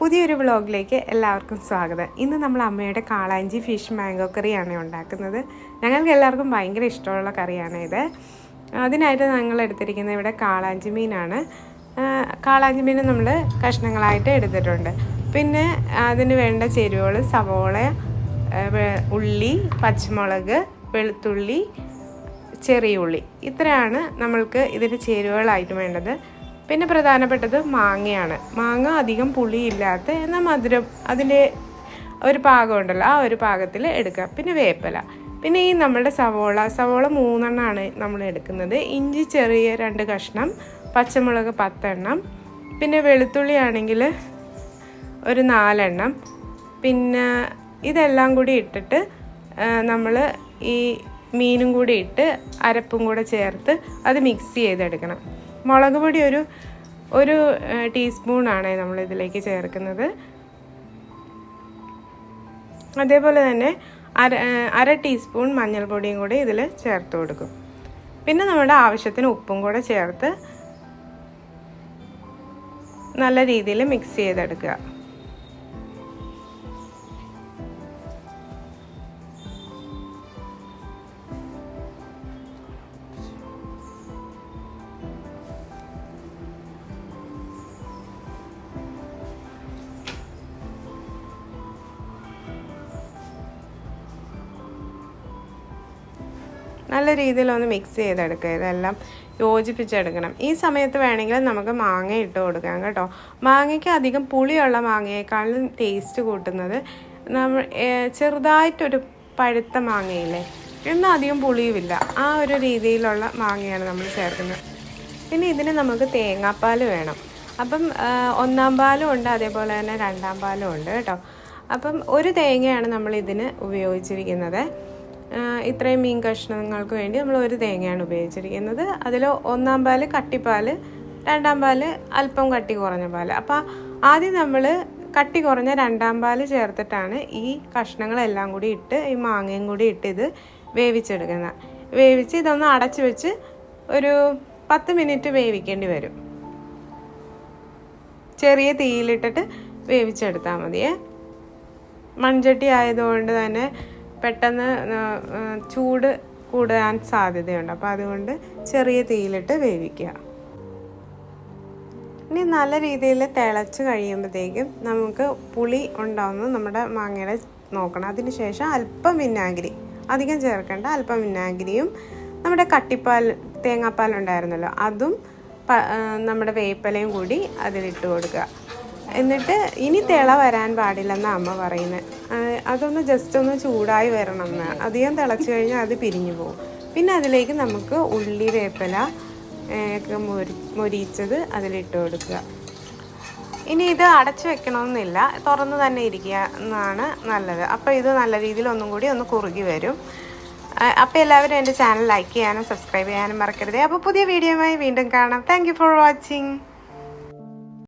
പുതിയൊരു വ്ളോഗിലേക്ക് എല്ലാവർക്കും സ്വാഗതം. ഇന്ന് നമ്മൾ അമ്മയുടെ കാളാഞ്ചി ഫിഷ് മാംഗോ കറിയാണ് ഉണ്ടാക്കുന്നത്. ഞങ്ങൾക്ക് എല്ലാവർക്കും ഭയങ്കര ഇഷ്ടമുള്ള കറിയാണ് ഇത്. അതിനായിട്ട് ഞങ്ങൾ എടുത്തിരിക്കുന്നത് ഇവിടെ കാളാഞ്ചി മീനാണ്. കാളാഞ്ചി മീൻ നമ്മൾ കഷ്ണങ്ങളായിട്ട് എടുത്തിട്ടുണ്ട്. പിന്നെ അതിന് വേണ്ട ചേരുവകൾ സവോള ഉള്ളി പച്ചമുളക് വെളുത്തുള്ളി ചെറിയ ഉള്ളി. ഇത്രയാണ് നമ്മൾക്ക് ഇതിന് ചേരുവകളായിട്ട് വേണ്ടത്. പിന്നെ പ്രധാനപ്പെട്ടത് മാങ്ങയാണ്. മാങ്ങ അധികം പുളിയില്ലാത്ത എന്നാൽ മധുരം അതിന്റെ ഒരു പാകം ഉണ്ടല്ലോ ആ ഒരു പാകത്തിൽ എടുക്കുക. പിന്നെ വേപ്പല. പിന്നെ ഈ നമ്മുടെ സവോള സവോള മൂന്നെണ്ണമാണ് നമ്മൾ എടുക്കുന്നത്. ഇഞ്ചി ചെറിയ രണ്ട് കഷ്ണം പച്ചമുളക് പത്തെണ്ണം പിന്നെ വെളുത്തുള്ളി ആണെങ്കിൽ ഒരു നാലെണ്ണം. പിന്നെ ഇതെല്ലാം കൂടി ഇട്ടിട്ട് നമ്മൾ ഈ മീനും കൂടി ഇട്ട് അരപ്പും കൂടെ ചേർത്ത് അത് മിക്സ് ചെയ്തെടുക്കണം. മുളക് പൊടി ഒരു ഒരു ടീസ്പൂണാണ് നമ്മൾ ഇതിലേക്ക് ചേർക്കുന്നത്. അതേപോലെ തന്നെ അര അര ടീസ്പൂൺ മഞ്ഞൾപ്പൊടിയും കൂടി ഇതിൽ ചേർത്ത് കൊടുക്കും. പിന്നെ നമ്മുടെ ആവശ്യത്തിന് ഉപ്പും കൂടെ ചേർത്ത് നല്ല രീതിയിൽ മിക്സ് ചെയ്തെടുക്കുക. നല്ല രീതിയിൽ ഒന്ന് മിക്സ് ചെയ്തെടുക്കുക. ഇതെല്ലാം യോജിപ്പിച്ചെടുക്കണം. ഈ സമയത്ത് വേണമെങ്കിൽ നമുക്ക് മാങ്ങ ഇട്ട് കൊടുക്കാം കേട്ടോ. മാങ്ങയ്ക്ക് അധികം പുളിയുള്ള മാങ്ങയേക്കാളും ടേസ്റ്റ് കൂട്ടുന്നത് നമ്മൾ ചെറുതായിട്ടൊരു പഴുത്ത മാങ്ങയില്ലേ? എന്നാൽ അധികം പുളിയുമില്ല. ആ ഒരു രീതിയിലുള്ള മാങ്ങയാണ് നമ്മൾ ചേർക്കുന്നത്. പിന്നെ ഇതിന് നമുക്ക് തേങ്ങാപ്പാൽ വേണം. അപ്പം ഒന്നാം പാലും ഉണ്ട് അതേപോലെ തന്നെ രണ്ടാം പാലും ഉണ്ട് കേട്ടോ. അപ്പം ഒരു തേങ്ങയാണ് നമ്മൾ ഇതിന് ഉപയോഗിച്ചിരിക്കുന്നത്. ഇത്രയും മീൻ കഷ്ണങ്ങൾക്ക് വേണ്ടി നമ്മൾ ഒരു തേങ്ങയാണ് ഉപയോഗിച്ചിരിക്കുന്നത്. അതിൽ ഒന്നാം പാൽ കട്ടിപ്പാൽ രണ്ടാം പാൽ അല്പം കട്ടി കുറഞ്ഞ പാൽ. അപ്പോൾ ആദ്യം നമ്മൾ കട്ടി കുറഞ്ഞ രണ്ടാം പാൽ ചേർത്തിട്ടാണ് ഈ കഷ്ണങ്ങളെല്ലാം കൂടി ഇട്ട് ഈ മാങ്ങയും കൂടി ഇട്ട് ഇത് വേവിച്ചെടുക്കുന്നത്. വേവിച്ച് ഇതൊന്ന് അടച്ചു വെച്ച് ഒരു പത്ത് മിനിറ്റ് വേവിക്കേണ്ടി വരും. ചെറിയ തീയിലിട്ടിട്ട് വേവിച്ചെടുത്താൽ മതിയേ. മൺചട്ടി ആയതുകൊണ്ട് തന്നെ പെട്ടെന്ന് ചൂട് കൂടാൻ സാധ്യതയുണ്ട്. അപ്പോൾ അതുകൊണ്ട് ചെറിയ തീയിലിട്ട് വേവിക്കുക. ഇനി നല്ല രീതിയിൽ തിളച്ച് കഴിയുമ്പോഴത്തേക്കും നമുക്ക് പുളി ഉണ്ടാവുന്നത് നമ്മുടെ മാങ്ങയുടെ നോക്കണം. അതിന് ശേഷം അല്പം വിനാഗിരി അധികം ചേർക്കേണ്ട അല്പം വിനാഗിരിയും നമ്മുടെ കട്ടിപ്പാൽ തേങ്ങാപ്പാൽ ഉണ്ടായിരുന്നല്ലോ അതും നമ്മുടെ വേപ്പലയും കൂടി അതിലിട്ട് കൊടുക്കുക. എന്നിട്ട് ഇനി തിള വരാൻ പാടില്ലെന്ന് അമ്മ പറയുന്നത്. അതൊന്ന് ജസ്റ്റ് ഒന്ന് ചൂടായി വരണം എന്ന്. അധികം തിളച്ച് കഴിഞ്ഞാൽ അത് പിരിഞ്ഞു പോകും പിന്നെ അതിലേക്ക് നമുക്ക് ഉള്ളി വേപ്പില ഒക്കെ മൊരി മൊരിച്ചത് അതിലിട്ട് കൊടുക്കുക. ഇനി ഇത് അടച്ചു വെക്കണമെന്നില്ല തുറന്ന് തന്നെ ഇരിക്കുക എന്നാണ് നല്ലത്. അപ്പോൾ ഇത് നല്ല രീതിയിൽ ഒന്നും കൂടി ഒന്ന് കുറുകി വരും. അപ്പോൾ എല്ലാവരും എന്റെ ചാനൽ ലൈക്ക് ചെയ്യാനും സബ്സ്ക്രൈബ് ചെയ്യാനും മറക്കരുത്. അപ്പോൾ പുതിയ വീഡിയോയുമായി വീണ്ടും കാണാം. Thank for watching